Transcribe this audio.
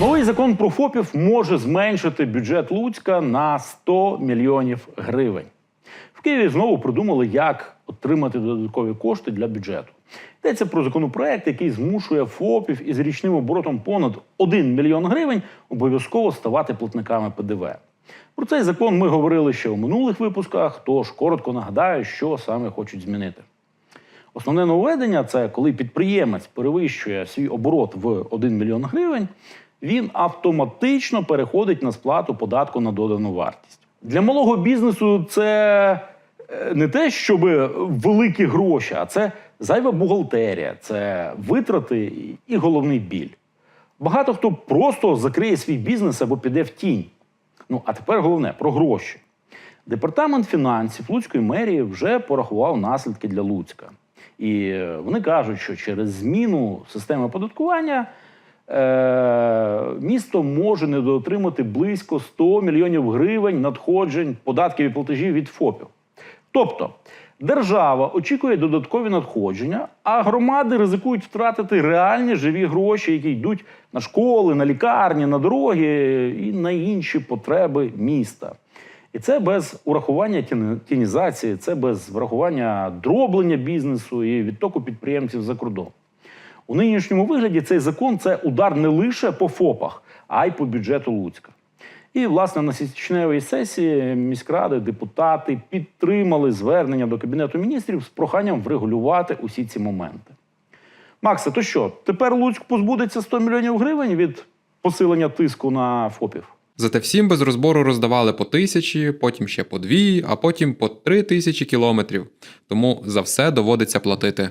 Новий закон про ФОПів може зменшити бюджет Луцька на 100 мільйонів гривень. В Києві знову придумали, як отримати додаткові кошти для бюджету. Йдеться про законопроект, який змушує ФОПів із річним оборотом понад 1 мільйон гривень обов'язково ставати платниками ПДВ. Про цей закон ми говорили ще у минулих випусках, тож коротко нагадаю, що саме хочуть змінити. Основне нововведення це коли підприємець перевищує свій оборот в 1 мільйон гривень, він автоматично переходить на сплату податку на додану вартість. Для малого бізнесу це е, не те, щоб великі гроші, а це зайва бухгалтерія, це витрати і головний біль. Багато хто просто закриє свій бізнес або піде в тінь. Ну а тепер головне про гроші. Департамент фінансів Луцької мерії вже порахував наслідки для Луцька. І е, вони кажуть, що через зміну системи оподаткування місто може недоотримати близько 100 мільйонів гривень надходжень податків і платежів від ФОПів. Тобто держава очікує додаткові надходження, а громади ризикують втратити реальні живі гроші, які йдуть на школи, на лікарні, на дороги і на інші потреби міста. І це без урахування тінізації, це без врахування дроблення бізнесу і відтоку підприємців за кордон. У нинішньому вигляді цей закон це удар не лише по ФОПах, а й по бюджету Луцька. І, власне, на січневій сесії міськради депутати підтримали звернення до Кабінету міністрів з проханням врегулювати усі ці моменти. Максе, то що, тепер Луцьк позбудеться 100 мільйонів гривень від посилення тиску на ФОПів? Зате всім без розбору роздавали по тисячі, потім ще по дві, а потім по три тисячі кілометрів. Тому за все доводиться платити.